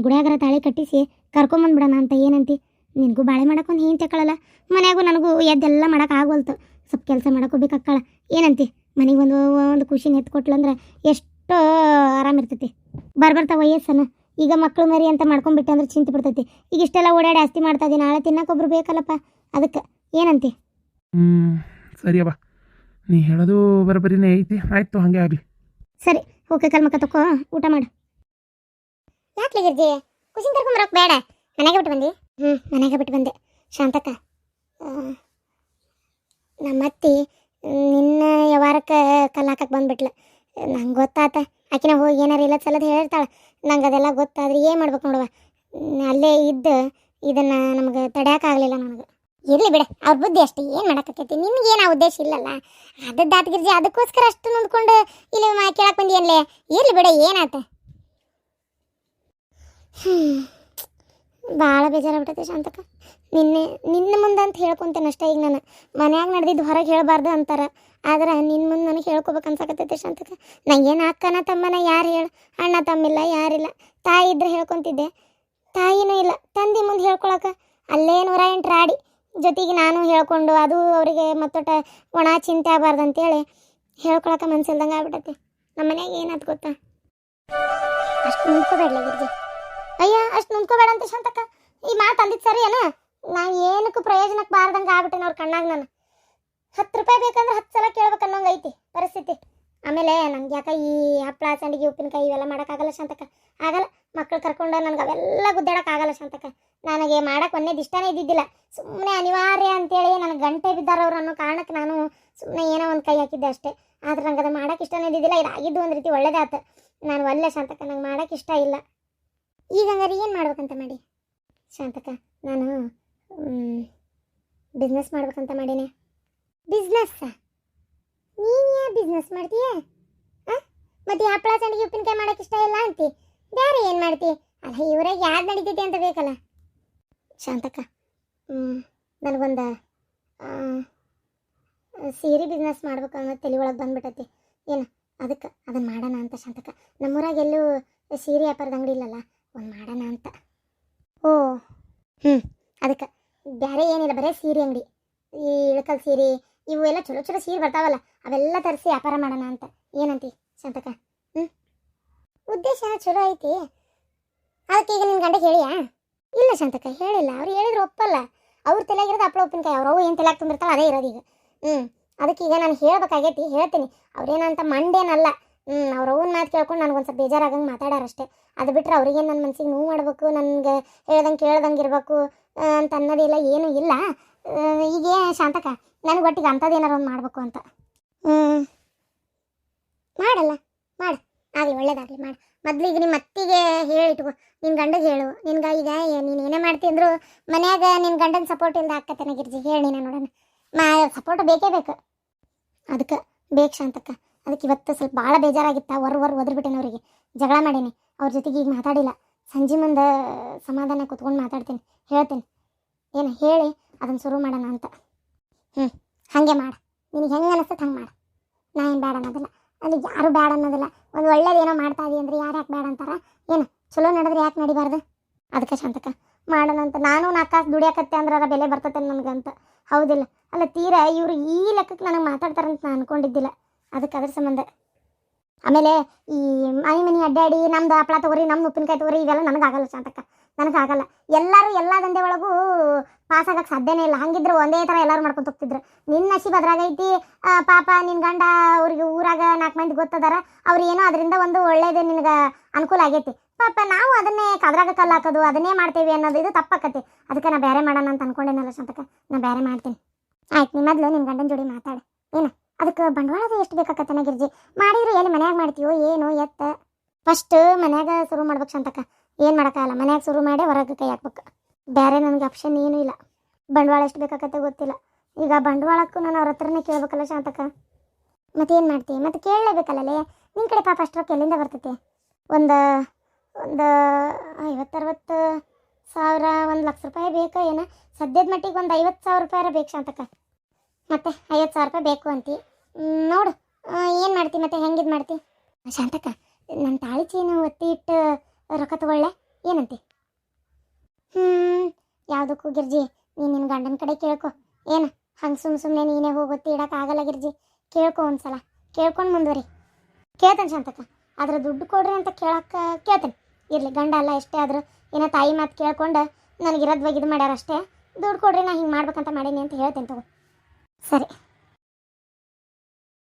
ಗುಡಿಯಾಗರ ತಾಳಿ ಕಟ್ಟಿಸಿ ಕರ್ಕೊಂಬಂದ್ಬಿಡೋಣ ಅಂತ ಏನಂತಿ? ನಿನಗೂ ಬಾಳೆ ಮಾಡೋಕೊಂದು ಏನು ತಗೊಳ್ಳಲ್ಲ ಮನೆಯಾಗೂ ನನಗೂ ಎದ್ದೆಲ್ಲ ಮಾಡೋಕೆ ಆಗೋಲ್ತು. ಸ್ವಲ್ಪ ಕೆಲಸ ಮಾಡೋಕೆ ಅಕ್ಕಳ ಏನಂತಿ? ಮನೆಗೆ ಒಂದು ಒಂದು ಖುಷಿನ ಎತ್ತು ಕೊಟ್ಲಂದ್ರೆ ಎಷ್ಟೋ ಆರಾಮಿರ್ತೈತಿ. ಬರ್ಬರ್ತಾ ವಯಸ್ಸನ್ನು ಈಗ ಮಕ್ಕಳು ಮರಿ ಅಂತ ಮಾಡ್ಕೊಂಡ್ಬಿಟ್ಟೆ ಅಂದ್ರೆ ಚಿಂತೆ ಬಿಡ್ತೈತಿ ಈಗ ಇಷ್ಟೆಲ್ಲ ಓಡಾಡಿ ಆಸ್ತಿ ಮಾಡ್ತಾ ಇದೀನಿ ನಾಳೆ ತಿನ್ನಕ್ಕೊಬ್ರು ಬೇಕಲ್ಲಪ್ಪ. ಅದಕ್ಕೆ ಏನಂತಿ? ಸರಿ ಸರಿಯವ್ವ ನೀ ಹೇಳೋದು ಬರೋಬ್ಬರಿನೇ ಐತಿ. ಆಯ್ತು ಹಾಗೆ ಆಗಲಿ. ಸರಿ ಓಕೆ ಕಲ್ಮಕ್ಕ ತಕೋ ಊಟ ಮಾಡು. ಯಾಕೆ ಗಿರ್ಜಿ ಖುಷಿನ ಕರ್ಕೊಂಬರೋಕೆ ಬೇಡ. ಮನೆಗೆ ಬಿಟ್ಟು ಬಂದಿ? ಹ್ಞೂ ಮನೆಗೆ ಬಿಟ್ಟು ಬಂದೆ. ಶಾಂತಕ್ಕ ನಮ್ಮ ಅತ್ತಿ ನಿನ್ನ ಯಾವಾರಕ್ಕೆ ಕಲ್ಲಾಕಕ್ಕೆ ಬಂದ್ಬಿಟ್ಲ. ನಂಗೆ ಗೊತ್ತಾತ. ಆಕಿನ ಹೋಗಿ ಏನಾರ ಇಲ್ಲ ಸಲದ ಹೇಳ್ತಾಳೆ. ನಂಗೆ ಅದೆಲ್ಲ ಗೊತ್ತಾದ್ರೆ ಏನು ಮಾಡ್ಬೇಕು ನೋಡುವ. ಅಲ್ಲೇ ಇದ್ದು ಇದನ್ನು ನಮ್ಗೆ ತಡೆಯೋಕ್ಕಾಗಲಿಲ್ಲ ನನಗೆ ಇರಲಿ ಬಿಡ, ಅವ್ರ ಬುದ್ಧಿ ಅಷ್ಟೇ, ಏನು ಮಾಡೋಕ್ಕೈತಿ ನಿಮ್ಗೇನು ಆ ಉದ್ದೇಶ ಇಲ್ಲಲ್ಲ? ಅದು ದಾಟಗಿರ್ಜಿ ಅದಕ್ಕೋಸ್ಕರ ಅಷ್ಟು ನೊಂದ್ಕೊಂಡು ಇಲ್ಲಿ ಕೇಳಕ್ಕೆ ಬಂದಿ ಅನ್ಲೇ? ಇರ್ಲಿ ಬಿಡ, ಏನಾತ? ಭಾಳ ಬೇಜಾರಾಗ್ಬಿಟ್ಟೈತೆ ಶಾಂತಕ ನಿನ್ನೆ ನಿನ್ನ ಮುಂದೆ ಅಂತ ಹೇಳ್ಕೊಂತೇನೆ ಅಷ್ಟೇ ಈಗ ನಾನು. ಮನ್ಯಾಗ ನಡೆದಿದ್ದು ಹೊರಗೆ ಹೇಳಬಾರ್ದು ಅಂತಾರೆ. ಆದ್ರೆ ನಿನ್ನ ಮುಂದೆ ನನಗೆ ಹೇಳ್ಕೊಬೇಕು ಅನ್ಸಕತ್ತೈತೆ ಶಾಂತಕ ನಂಗೇನು ಅಕ್ಕನ ತಮ್ಮನ ಯಾರು ಹೇಳು, ಅಣ್ಣ ತಮ್ಮಿಲ್ಲ, ಯಾರಿಲ್ಲ. ತಾಯಿ ಇದ್ರೆ ಹೇಳ್ಕೊತಿದ್ದೆ. ತಾಯಿನೂ ಇಲ್ಲ. ತಂದೆ ಮುಂದೆ ಹೇಳ್ಕೊಳಕ ಅಲ್ಲೇ ನೂರ ಎಂಟು ರಾಡಿ ಜೊತೆಗೆ ನಾನು ಹೇಳ್ಕೊಂಡು ಅದು ಅವರಿಗೆ ಮತ್ತೊಟ ಒಣ ಚಿಂತೆ ಆಗಬಾರ್ದು ಅಂತೇಳಿ ಹೇಳ್ಕೊಳಕ ಮನ್ಸಿಲ್ದಂಗೆ ಆಗ್ಬಿಟ್ಟೈತಿ ನಮ್ಮ ಮನ್ಯಾಗ ಏನಾಯ್ತು ಗೊತ್ತಾ? ಅಷ್ಟು ನಿಂತ್ಕೋಬೇಡಲ ಅಯ್ಯ, ಅಷ್ಟು ನಿಂತ್ಕೋಬೇಡ ಅಂತ ಶಾಂತಕ್ಕ. ಈ ಮಾತು ಅಂದಿದ್ದು ಸರಿ ಏನ ನಾ ಏನಕ್ಕೂ ಪ್ರಯೋಜನಕ್ಕೆ ಬಾರ್ದಂಗೆ ಆಗ್ಬಿಟ್ಟೆ ಅವ್ರ ಕಣ್ಣಾಗ ನಾನು. ಹತ್ತು ರೂಪಾಯಿ ಬೇಕಂದ್ರೆ ಹತ್ತು ಸಲ ಕೇಳ್ಬೇಕು ಅನ್ನೋಂಗೆ ಐತಿ ಪರಿಸ್ಥಿತಿ. ಆಮೇಲೆ ನಮ್ಗೆ ಯಾಕೆ ಈ ಹಪ್ಪಳ ಸಂಡಿಗೆ, ಉಪ್ಪಿನಕಾಯಿ ಇವೆಲ್ಲ ಮಾಡೋಕ್ಕಾಗಲ್ಲ ಶಾಂತಕ ಆಗಲ್ಲ. ಮಕ್ಳು ಕರ್ಕೊಂಡು ನನಗೆ ಅವೆಲ್ಲ ಗುದ್ದಾಡೋಕ್ಕಾಗಲ್ಲ ಶಾಂತಕ ನನಗೆ ಮಾಡೋಕೆ ಒಂದೇ ಇಷ್ಟನೇ ಇದ್ದಿದ್ದಿಲ್ಲ. ಸುಮ್ಮನೆ ಅನಿವಾರ್ಯ ಅಂತೇಳಿ ನನಗೆ ಗಂಟೆ ಬಿದ್ದಾರವ್ರು ಅನ್ನೋ ಕಾರಣಕ್ಕೆ ನಾನು ಸುಮ್ಮನೆ ಏನೋ ಒಂದು ಕೈ ಹಾಕಿದ್ದೆ ಅಷ್ಟೇ. ಆದ್ರೆ ನಂಗೆ ಅದು ಮಾಡೋಕೆ ಇಷ್ಟನೇ ಇದ್ದಿದ್ದಿಲ್ಲ. ಇದಾಗಿದ್ದು ಒಂದು ರೀತಿ ಒಳ್ಳೇದಾತು. ನಾನು ಒಳ್ಳೆ ಶಾಂತಕ ನಂಗೆ ಮಾಡೋಕೆ ಇಷ್ಟ ಇಲ್ಲ. ಈಗ ಹಂಗಾರೆ ಏನು ಮಾಡ್ಬೇಕಂತ ಮಾಡಿ? ಶಾಂತಕ ನಾನು ಬಿಸ್ನೆಸ್ ಮಾಡ್ಬೇಕಂತ ಮಾಡೀನಿ. ಬಿಸ್ನೆಸ್ ನೀನು ಯಾ ಬಿಸ್ನೆಸ್ ಮಾಡ್ತೀಯ? ಮತ್ತೆ ಹಪ್ಪಳ ಸಂಡಿಗೆ ಉಪ್ಪಿನಕಾಯಿ ಮಾಡೋಕೆ ಇಷ್ಟ ಇಲ್ಲ ಅಂತಿ. ಬೇರೆ ಏನು ಮಾಡ್ತಿ? ಅಲ್ಲ ಇವ್ರಾಗ ಯಾರು ನಡೀತೈತಿ ಅಂತ ಬೇಕಲ್ಲ. ಶಾಂತಕ ನನಗೊಂದು ಸೀರೆ ಬಿಸ್ನೆಸ್ ಮಾಡ್ಬೇಕು ಅನ್ನೋ ತಲೆ ಒಳಗೆ ಬಂದ್ಬಿಟ್ಟೈತಿ ಏನು, ಅದಕ್ಕೆ ಅದನ್ನು ಮಾಡೋಣ ಅಂತ ಶಾಂತಕ ನಮ್ಮೂರಾಗ ಎಲ್ಲೂ ಸೀರೆ ವ್ಯಾಪಾರದ ಅಂಗಡಿ ಇಲ್ಲಲ್ಲ, ಒಂದು ಮಾಡೋಣ ಅಂತ. ಓ ಹ್ಞೂ ಅದಕ್ಕೆ. ಬೇರೆ ಏನಿಲ್ಲ, ಬರೀ ಸೀರೆ ಅಂಗಡಿ. ಈ ಇಳಕಲ್ ಸೀರೆ ಇವು ಎಲ್ಲ ಚಲೋ ಚಲೋ ಸೀರೆ ಬರ್ತಾವಲ್ಲ, ಅವೆಲ್ಲ ತರಿಸಿ ವ್ಯಾಪಾರ ಮಾಡೋಣ ಅಂತ. ಏನಂತಿ, ಶಾಂತಕ? ಹ್ಞೂ ಉದ್ದೇಶ ಚಲೋ ಐತಿ. ಅದಕ್ಕೆ ಈಗ ನಿನ್ನ ಗಂಡ ಹೇಳಿಯಾ? ಇಲ್ಲ ಶಾಂತಕ, ಹೇಳಿಲ್ಲ. ಅವ್ರು ಹೇಳಿದ್ರು ಒಪ್ಪಲ್ಲ. ಅವ್ರ ತಲೆಯಾಗಿರೋದು ಅಪ್ಪಳ ಉಪ್ಪಿನಕಾಯಿ. ಅವ್ರವು ಏನು ತಲೆಗೆ ತುಂಬಿರ್ತಾವೆ ಅದೇ ಇರೋದು ಈಗ. ಹ್ಞೂ ಅದಕ್ಕೆ ಈಗ ನಾನು ಹೇಳ್ಬೇಕಾಗೈತಿ, ಹೇಳ್ತೀನಿ. ಅವ್ರೇನಂತ ಮಂಡೇನಲ್ಲ ಹ್ಞೂ ಅವ್ರ ಅವ್ನ ಮಾತು ಕೇಳ್ಕೊಂಡು ನನಗೊಂದು ಸ್ವಲ್ಪ ಬೇಜಾರಾಗಂಗೆ ಮಾತಾಡಾರಷ್ಟೇ. ಅದು ಬಿಟ್ಟರೆ ಅವ್ರಿಗೆ ನನ್ನ ಮನ್ಸಿಗೆ ನೋವು ಮಾಡಬೇಕು, ನನಗೆ ಹೇಳ್ದಂಗೆ ಕೇಳ್ದಂಗೆ ಇರಬೇಕು. ಅಂತ ಅನ್ನೋದಿಲ್ಲ, ಏನೂ ಇಲ್ಲ. ಈಗ ಶಾಂತಕ ನನಗೆ ಒಟ್ಟಿಗೆ ಅಂಥದ್ದು ಏನಾರು ಒಂದು ಮಾಡಬೇಕು ಅಂತ. ಹ್ಞೂ ಮಾಡಲ್ಲ, ಮಾಡು. ಆಗಲಿ, ಒಳ್ಳೇದಾಗಲಿ, ಮಾಡು. ಮೊದಲಿಗೆ ನಿಮ್ಮ ಅತ್ತಿಗೆ ಹೇಳಿಟ್ಕೊ ನಿನ್ನ ಗಂಡಗೆ ಹೇಳು. ನಿನ್ಗೆ ಈಗ ನೀನು ಏನೇ ಮಾಡ್ತಿ ಅಂದ್ರು ಮನ್ಯಾಗ ನಿನ್ನ ಗಂಡನ ಸಪೋರ್ಟ್ ಇಲ್ದ ಆಕತ್ತನ ಗಿರ್ಜಿ ಹೇಳಿ ನೀನು ನೋಡೋಣ. ಮಾ ಸಪೋರ್ಟ್ ಬೇಕೇ ಬೇಕು. ಅದಕ್ಕೆ ಬೇಕು ಶಾಂತಕ್ಕ. ಅದಕ್ಕೆ ಇವತ್ತು ಸ್ವಲ್ಪ ಭಾಳ ಬೇಜಾರಾಗಿತ್ತ. ಹೊರ ಹೊರ ಒದ್ರಬಿಟ್ಟೇನೆ ಅವರಿಗೆ. ಜಗಳ ಮಾಡೀನಿ. ಅವ್ರ ಜೊತೆಗೆ ಈಗ ಮಾತಾಡಿಲ್ಲ. ಸಂಜೆ ಮುಂದೆ ಸಮಾಧಾನ ಕೂತ್ಕೊಂಡು ಮಾತಾಡ್ತೀನಿ. ಹೇಳ್ತೀನಿ. ಏನು ಹೇಳಿ ಅದನ್ನು ಶುರು ಮಾಡೋಣ ಅಂತ. ಹ್ಞೂ ಹಾಗೆ ಮಾಡು. ನಿನಗೆ ಹೆಂಗೆ ಅನಿಸ್ತದೆ ಹಂಗೆ ಮಾಡು. ನಾ ಏನು ಬೇಡ ಅನ್ನೋದಿಲ್ಲ. ಅದು ಯಾರು ಬೇಡ ಅನ್ನೋದಿಲ್ಲ. ಒಂದು ಒಳ್ಳೇದೇನೋ ಮಾಡ್ತಾ ಇದೀ ಅಂದ್ರೆ ಯಾರು ಯಾಕೆ ಬೇಡ ಅಂತಾರ? ಏನು, ಚಲೋ ನಡೆದ್ರೆ ಯಾಕೆ ನಡಿಬಾರ್ದು? ಅದಕ್ಕೆ ಶಾಂತಕ ಮಾಡೋಣ ಅಂತ. ನಾನು ನಾಲ್ಕು ಕಾಸು ದುಡಿಯಾಕತ್ತೆ ಅಂದ್ರೆ ಅದರ ಬೆಲೆ ಬರ್ತತೆ ನನಗಂತ. ಹೌದಿಲ್ಲ. ಅಲ್ಲ ತೀರಾ ಇವರು ಈ ಲೆಕ್ಕಕ್ಕೆ ನನಗೆ ಮಾತಾಡ್ತಾರಂತ ನಾನು ಅನ್ಕೊಂಡಿದ್ದಿಲ್ಲ. ಅದಕ್ಕೆ ಅದ್ರ ಸಂಬಂಧ ಆಮೇಲೆ ಈ ಮನೆ ಮನೆ ಅಡ್ಡಾಡಿ ನಮ್ದು ಹಪ್ಪಳ ತಗೋರಿ, ನಮ್ದು ಉಪ್ಪಿನಕಾಯಿ ತಗೋರಿ, ಇವೆಲ್ಲ ನನಗಾಗಲ್ಲ ಶಾಂತಕ್ಕ. ನನಗಾಗಲ್ಲ ಎಲ್ಲರೂ ಎಲ್ಲ ದಂಧೆ ಒಳಗೂ ಪಾಸ್ ಆಗಕ್ಕೆ ಸಾಧ್ಯನೇ ಇಲ್ಲ. ಹಂಗಿದ್ರು ಒಂದೇ ಥರ ಎಲ್ಲರೂ ಮಾಡ್ಕೊಂಡು ಹೋಗ್ತಿದ್ರು. ನಿನ್ನ ನಶೀಬ್ ಅದ್ರಾಗೈತಿ ಪಾಪ ನಿನ್ನ ಗಂಡ ಅವ್ರಿಗೆ ಊರಾಗ ನಾಲ್ಕು ಮಂದಿ ಗೊತ್ತದಾರ, ಅವ್ರು ಏನೋ ಅದರಿಂದ ಒಂದು ಒಳ್ಳೇದು ನಿನಗೆ ಅನುಕೂಲ ಆಗೈತಿ. ಪಾಪ ನಾವು ಅದನ್ನೇ ಕದ್ರಾಗ ಕಲ್ಲು ಹಾಕೋದು, ಅದನ್ನೇ ಮಾಡ್ತೇವೆ ಅನ್ನೋದು ಇದು ತಪ್ಪಾಕತಿ. ಅದಕ್ಕೆ ನಾ ಬೇರೆ ಮಾಡೋಣ ಅಂತ ಅನ್ಕೊಂಡೇನಲ್ಲ ಶಾಂತಕ ನಾ ಬೇರೆ ಮಾಡ್ತೀನಿ. ಆಯ್ತು ನಿಮ್ಮ ಮೊದಲು ನಿನ್ನ ಗಂಡನ ಜೋಡಿ ಮಾತಾಡ. ಏನು? ಅದಕ್ಕೆ ಬಂಡವಾಳ ಎಷ್ಟು ಬೇಕಾಕತ್ತನ ಗಿರ್ಜಿ? ಮಾಡಿದ್ರು ಎಲ್ಲಿ ಮನ್ಯಾಗ ಮಾಡ್ತೀವೋ ಏನು ಎತ್ತ. ಫಸ್ಟ್ ಮನ್ಯಾಗ ಶುರು ಮಾಡ್ಬೇಕು ಶಾಂತಕ್ಕ. ಏನು ಮಾಡೋಕ್ಕಾಗಲ್ಲ. ಮನ್ಯಾಗ ಶುರು ಮಾಡಿ ಹೊರಗೆ ಕೈ ಹಾಕ್ಬೇಕು. ಬೇರೆ ನನಗೆ ಆಪ್ಷನ್ ಏನೂ ಇಲ್ಲ. ಬಂಡವಾಳ ಎಷ್ಟು ಬೇಕಾಗತ್ತೆ ಗೊತ್ತಿಲ್ಲ. ಈಗ ಬಂಡವಾಳಕ್ಕೂ ನಾನು ಅವ್ರ ಹತ್ರನೇ ಕೇಳ್ಬೇಕಲ್ಲ ಶಾಂತಕ್ಕ. ಮತ್ತೇನು ಮಾಡ್ತೀವಿ ಮತ್ತೆ ಕೇಳಲೇಬೇಕಲ್ಲೇ ನಿನ್ನ ಕಡೆ ಪಾಪ ಅಷ್ಟರೊಕ್ಕೆ ಎಲ್ಲಿಂದ ಬರ್ತೈತಿ? ಒಂದು ಒಂದು ಐವತ್ತರವತ್ತು ಸಾವಿರ, ಒಂದು ಲಕ್ಷ ರೂಪಾಯಿ ಬೇಕಾ ಏನೋ? ಸದ್ಯದ ಮಟ್ಟಿಗೆ ಒಂದು ಐವತ್ತು ಸಾವಿರ ರೂಪಾಯಿ ಬೇಕು ಶಾಂತಕ್ಕ. ಮತ್ತೆ ಐವತ್ತು ಸಾವಿರ ರೂಪಾಯಿ ಬೇಕು ಅಂತಿ. ನೋಡು. ಏನು ಮಾಡ್ತಿ ಮತ್ತೆ ಹೆಂಗಿದ್ ಮಾಡ್ತಿ? ಶಾಂತಕ್ಕ ನನ್ನ ತಾಳಿ ಚೀನು ಒತ್ತಿ ಇಟ್ಟು ರೊಕ್ಕ ತಗೊಳ್ಳೆ. ಏನಂತಿ? ಹ್ಞೂ ಯಾವುದಕ್ಕೂ ಗಿರ್ಜಿ, ನೀನು ನಿನ್ನ ಗಂಡನ ಕಡೆ ಕೇಳ್ಕೊ. ಏನು, ಹಂಗೆ ಸುಮ್ಮ ಸುಮ್ಮನೆ ನೀನೇ ಹೋಗೊತ್ತಿ ಇಡಕ್ಕೆ ಆಗಲ್ಲ ಗಿರ್ಜಿ. ಕೇಳ್ಕೊ ಒಂದ್ಸಲ. ಕೇಳ್ಕೊಂಡು ಮುಂದುವರಿ. ಕೇಳ್ತಾನೆ ಶಾಂತಕ್ಕ. ಆದ್ರೆ ದುಡ್ಡು ಕೊಡ್ರಿ ಅಂತ ಕೇಳಕ್ಕೆ ಕೇಳ್ತೇನೆ. ಇರಲಿ, ಗಂಡ ಅಲ್ಲ ಎಷ್ಟೇ ಆದರೂ. ಏನೋ ತಾಯಿ ಮಾತು ಕೇಳ್ಕೊಂಡು ನನಗೆ ಇರೋದ್ವಾಗ ಇದು ಮಾಡ್ಯಾರ ಅಷ್ಟೇ. ದುಡ್ಡು ಕೊಡ್ರಿ ನಾ ಹಿಂಗೆ ಮಾಡ್ಬೇಕಂತ ಮಾಡೀನಿ ಅಂತ ಹೇಳ್ತೇನೆ ತಗೋ. ಸರಿ.